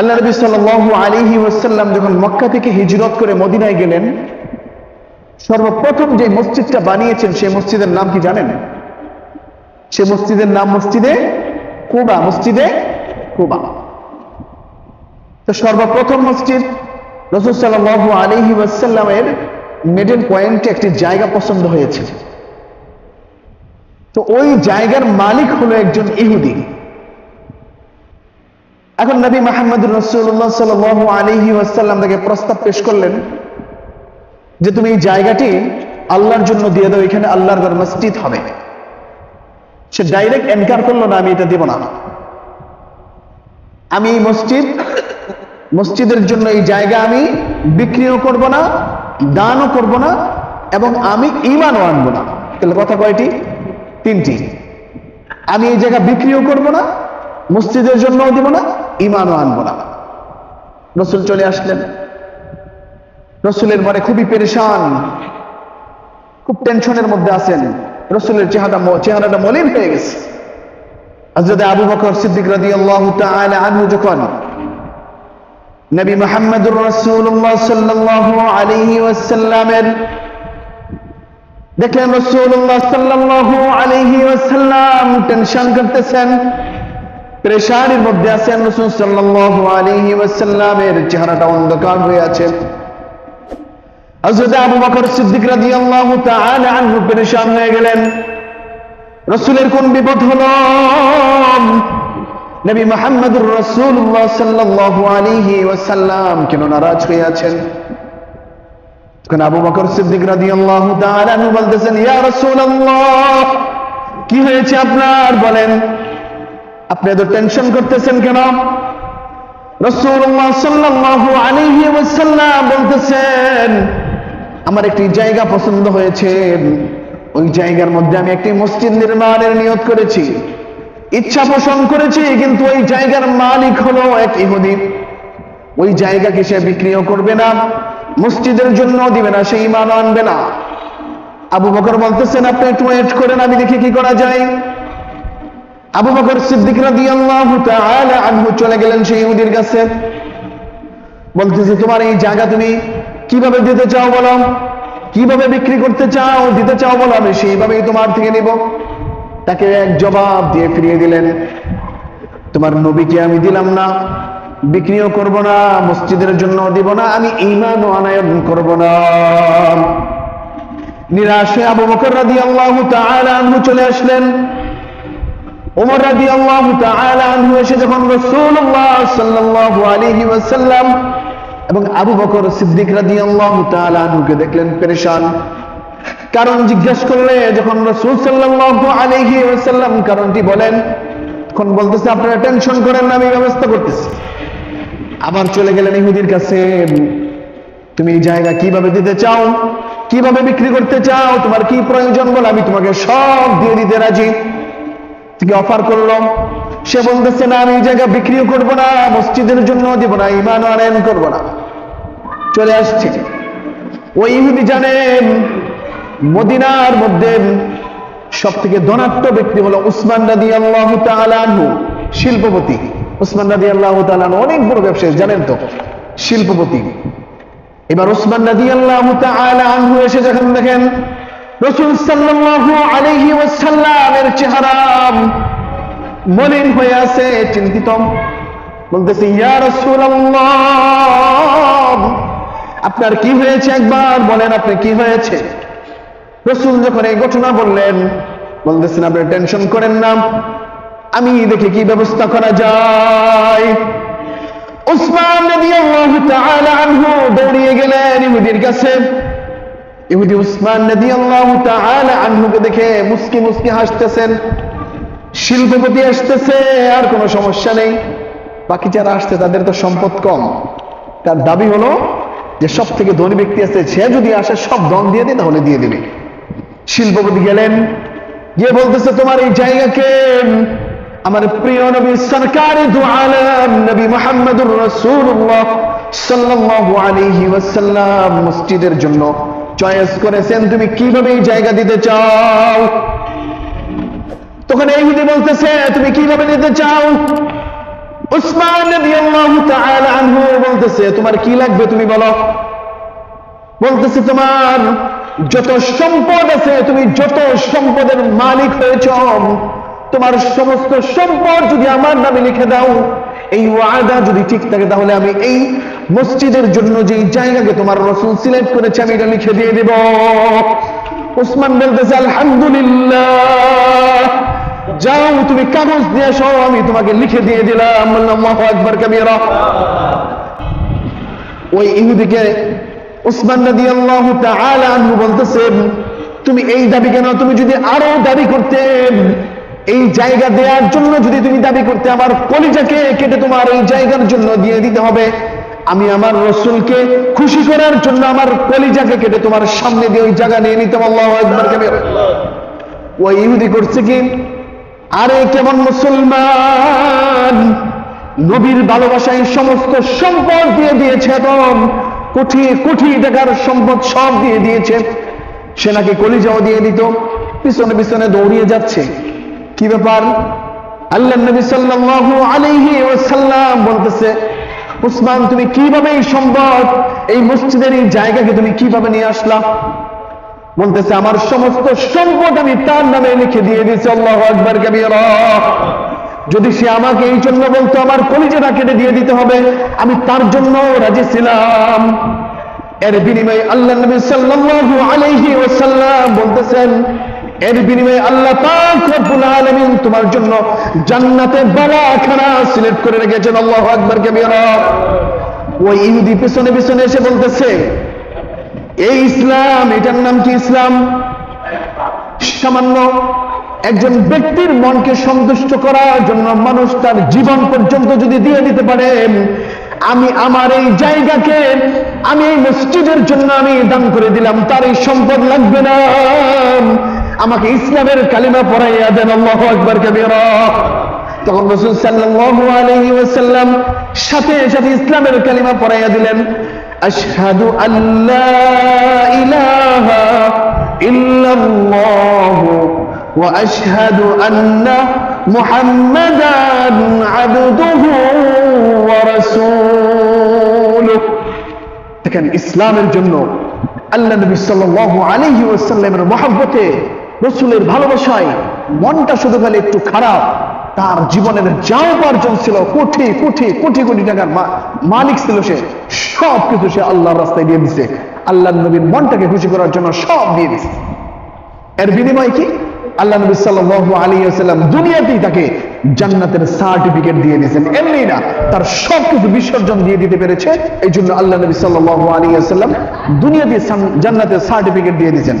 আল্লাহ নবী সাল্লাল্লাহু আলাইহি ওয়াসাল্লাম যখন মক্কা থেকে হিজরত করে মদিনায় গেলেন, সর্বপ্রথম যে মসজিদটা বানিয়েছেন সেই মসজিদের নাম কি জানেন? সে মসজিদের নাম মসজিদে কুবা মসজিদে কুবা। তো সর্বপ্রথম মসজিদ রসুল সাল্লাল্লাহু আলাইহি ওয়াসাল্লামের মিডল পয়েন্টে একটি জায়গা পছন্দ হয়েছে। তো ওই জায়গার মালিক হলো একজন ইহুদি। এখন নবী মাহমুদ রসুল্লাহ সাল আলহি ওয়াসাল্লাম তাকে প্রস্তাব পেশ করলেন যে তুমি এই জায়গাটি আল্লাহর জন্য দিয়ে দাও, এখানে আল্লাহর ঘর মসজিদ হবে। সে ডাইরেক্ট এনকার করল না, আমি এটা দেব না। আমি এই মসজিদ, মসজিদের জন্য এই জায়গা আমি বিক্রিও করব না, দানও করব না, এবং আমি ইমানও আনব না। তাহলে কথা কয়টি? তিনটি। আমি এই জায়গা বিক্রিও করব না, মসজিদের জন্যও দিব না ইমানও আনব না। রসুল চলে আসলেন। রসুলের মনে খুবই পেরেশান। খুব টেনশনের মধ্যে আছেন। রসুলের চেহারা চেহারাটা মলিন হয়ে গেছে। হযরত আবু বকর সিদ্দিক রাদিয়াল্লাহু তাআলা আনহু যখন নবী মুহাম্মদুর রাসূলুল্লাহ সাল্লাল্লাহু আলাইহি ওয়াসাল্লামের দেখলেন রাসূলুল্লাহ সাল্লাল্লাহু আলাইহি ওয়াসাল্লাম টেনশন করতেছেন। প্রেশারের মধ্যে আছেন রাসূল সাল্লাল্লাহু আলাইহি ওয়াসাল্লামের চেহারাটা অন্ধকার হয়ে আছে। হযরত আবু বকর সিদ্দিক রাদিয়াল্লাহু তাআলা আনহু পেরেশান হয়ে গেলেন। রসুলের কোন বিপদ হলো? নবী মোহাম্মদুর রসুল্লাহ সাল্লাল্লাহু আলাইহি ওয়াসাল্লাম কেন নারাজ হয়ে আছেন? তখন আবু বকর সিদ্দিক রাদিয়াল্লাহু তাআলা বলতেছেন, ইয়া রাসূলুল্লাহ, কি হয়েছে আপনার? বলেন আপনি এত টেনশন করতেছেন কেন? বলতেছেন, আমার একটি জায়গা পছন্দ হয়েছে। ওই জায়গার মধ্যে আমি একটি মসজিদ নির্মাণের নিয়ত করেছি। ইচ্ছা পোষণ করেছি, কিন্তু ওই জায়গার মালিক হলো এক ইহুদি। ওই জায়গাকে সে বিক্রিও করবে না, মসজিদের জন্য দিবে না, সে ইমান আনবে না। আবু বকর বলতেছেন, আপনি একটু ওয়েট করেন, আমি দেখি কি করা যায়। আবু বকর সিদ্দিক রাদিয়াল্লাহু তাআলা আনহু চলে গেলেন সেই ইহুদির কাছে। বলতেছে, তোমার এই জায়গা তুমি কীভাবে দিতে চাও বলো? কীভাবে বিক্রি করতে চাও? দিতে চাও বলো, আমি সেইভাবেই তোমার থেকে নিব। তাকে এক জবাব দিয়ে ফিরিয়ে দিলেন। তোমার নবীকে আমি দিলাম না, বিক্রিও করব না, মসজিদের জন্য দিব না, আমি ইমান আনায়ন করব না। নিরাশ আবু বকর রাদিয়াল্লাহু তাআলা আনহু চলে আসলেন। ওমর রাদিয়াল্লাহু তাআলা আনহু এসে যখন রাসূলুল্লাহ সাল্লাল্লাহু আলাইহি ওয়াসাল্লাম এবং আবু বকর সিদ্দিক রাদিয়াল্লাহু তাআলা আনহুকে দেখলেন পেরেশান। কারণ জিজ্ঞেস করলে যখন রাসূল সাল্লাল্লাহু আলাইহি ওয়াসাল্লাম কারণটি বলেন, তখন বলতেছে, আপনারা টেনশন করেন না, আমি ব্যবস্থা করতেছি। আবার চলে গেলেন ইহুদির কাছে, তুমি এই জায়গা কীভাবে দিতে চাও? কীভাবে বিক্রি করতে চাও? তোমার কি প্রয়োজন বলে আমি তোমাকে সব দিয়ে দিতে রাজি। থেকে অফার করল সে বলতেছে, না, আমি জায়গা বিক্রিও করব না, মসজিদের জন্য দিব না, ইমান আনয়ন করব না। চলে আসছে। ওই ইহুদি জানেন, মদিনার মধ্যে সব থেকে ধনাত্ম ব্যক্তি হলো উসমান রাদি আল্লাহ তালু শিল্পপতি। উসমান রাদি আল্লাহ তালু অনেক বড় ব্যবসায়ী, জানেন তো? শিল্পপতি। এবার উসমান রাদি আল্লাহ আনহু এসে যখন দেখেন রসুল সাল্লাল্লাহু আলাইহি ওয়াসাল্লামের চেহারা মলিন হয়ে আছে, চিন্তিত। বলতেছে, ইয়া রাসূলুল্লাহ, আপনার কি হয়েছে একবার? বলেন আপনি কি হয়েছে? রসুল যখন এই ঘটনা বললেন, বলতেছেন, আপনি টেনশন করেন না, আমি দেখি কি ব্যবস্থা করা যায়। উসমান রাদিয়াল্লাহু তাআলা আনহু দৌড়িয়ে গেলেন ইহুদির কাছে। ইহুদি উসমান রাদিয়াল্লাহু তাআলা আনহুকে দেখে মুস্কি মুস্কি হাসতেছেন, শিল্পপতি আসতেছে, আর কোনো সমস্যা নেই। বাকি যারা আসছে, তাদের তো সম্পদ কম। তার দাবি হলো যে সব থেকে ধনী ব্যক্তি আছে, সে যদি আসে, সব দন দিয়ে দিই তাহলে দিয়ে দিবে। শিল্পপতি গেলেন, গিয়ে বলতেছে, তোমার এই জায়গাকে আমার প্রিয় নবী সরকারি দুআলম, নবী মোহাম্মদুর রাসূলুল্লাহ সাল্লাল্লাহু আলাইহি ওয়াসাল্লাম মসজিদের জন্য চয়েস করেছেন, তুমি কীভাবে এই জায়গা দিতে চাও? তখন এই বলতেছে, তুমি কীভাবে দিতে চাও? উসমান বলতেছে, তোমার কি লাগবে তুমি বলো? বলতেছে, তোমার যত সম্পদ আছে, তুমি যত সম্পদের মালিক হয়েছ, তোমার সমস্ত সম্পদ যদি আমার নামে লিখে দাও, এই ওয়াদা যদি ঠিক থাকে, তাহলে আমি এই মসজিদের জন্য যে জায়গাকে তোমার রসুল সিলেক্ট করেছে, আমি এটা লিখে দিয়ে দেব। উসমান বলতেছে, আলহামদুলিল্লাহ। যাও, তুমি কাগজ দিয়ে আসো আমি তোমাকে লিখে দিয়ে দিলাম। আকবার, কাবীরা। ওই ইহুদিকে উসমান নদী আল্লাহ আনহু বলতেছেন তুমি এই দাবি কেন? তুমি যদি আরও দাবি করতে, এই জায়গা দেওয়ার জন্য যদি তুমি দাবি করতে, আমার কলিজাকে কেটে তোমার এই জায়গার জন্য দিয়ে দিতে হবে। আমি আমার রসুলকে খুশি করার জন্য আমার কলিজাকে কেটে তোমার সামনে দিয়ে ওই জায়গা নিয়ে নিতাম, আল্লাহ ওই ইহুদি করছে কি? আরে কেমন মুসলমান? নবীর ভালোবাসায় সমস্ত সম্পদ দিয়ে দিয়েছে এবং কোটি কোটি টাকার সম্পদ সব দিয়ে দিয়েছে। সে নাকি কলিজাও দিয়ে দিত, পিছনে পিছনে দৌড়িয়ে যাচ্ছে। কি ব্যাপার? আল্লাহ নবী সাল্লাল্লাহু আলাইহি ওয়াসাল্লাম বলতেছে উসমান, তুমি কীভাবে এই সম্পদ, এই মসজিদের এই জায়গাকে তুমি কীভাবে নিয়ে আসলা? বলতেছে, আমার সমস্ত সম্পদ আমি তার নামে লিখে দিয়ে দিয়েছি, আল্লাহ আকবর কবিরা। যদি সে আমাকে এই জন্য বলতো, আমার কলিজাটা কেটে দিয়ে দিতে হবে, আমি তার জন্য রাজি ছিলাম। এর বিনিময়ে আল্লাহ নবী সাল্লাল্লাহু আলাইহি ওয়াসাল্লাম বলতেছেন এর বিনিময়ে আল্লাহ তোমার জন্য জান্নাতে বালাখানা সিলেক্ট করে রেখেছেন। আল্লাহু আকবার কবিরা। ওই ইহুদি পেছনে পিছনে এসে বলতেছে, এই ইসলাম, এটার নাম কি ইসলাম? সামান্য একজন ব্যক্তির মনকে সন্তুষ্ট করার জন্য মানুষ তার জীবন পর্যন্ত যদি দিয়ে দিতে পারে, আমি আমার এই জায়গাকে, আমি এই মসজিদের জন্য আমি দান করে দিলাম, তার এই সম্পদ লাগবে না। আমাকে ইসলামের কালিমা পড়াইয়া দেন, আল্লাহু আকবার কাবীরা। তখন রসুল সাল্লাল্লাহু আলাইহি ওয়াসাল্লাম সাথে সাথে ইসলামের কালিমা পড়াইয়া দিলেন, আশহাদু আল্লা ইলাহা ইল্লাল্লাহ ওয়া আশহাদু আন্না মুহাম্মাদান আবদুহু ওয়া রাসূলুহু। দেখেন, ইসলামের জন্য আল্লাহ নবী সাল্লাল্লাহু আলাইহি ওয়াসাল্লামের মহব্বতে রসুলের ভালোবাসায় মনটা শুধু খালি একটু খারাপ। তার জীবনের যা উপার্জন ছিল, কোটি কোটি কোটি কোটি টাকার মালিক ছিল সে সব কিছু সে আল্লাহর রাস্তায় দিয়ে দিছে। আল্লাহ নবীর মনটাকে খুশি করার জন্য সব দিয়ে দিছে। এর বিনিময় কি? আল্লাহ নবী সাল্লাল্লাহু আলাইহি ওয়াসাল্লাম দুনিয়াতেই তাকে জান্নাতের সার্টিফিকেট দিয়ে দিয়েছেন। এমনি না, তার সব কিছু বিসর্জন দিয়ে দিতে পেরেছে। এই জন্য আল্লাহ নবী সাল্লাল্লাহু আলাইহি ওয়াসাল্লাম দুনিয়াতে জান্নাতের সার্টিফিকেট দিয়ে দিয়েছেন।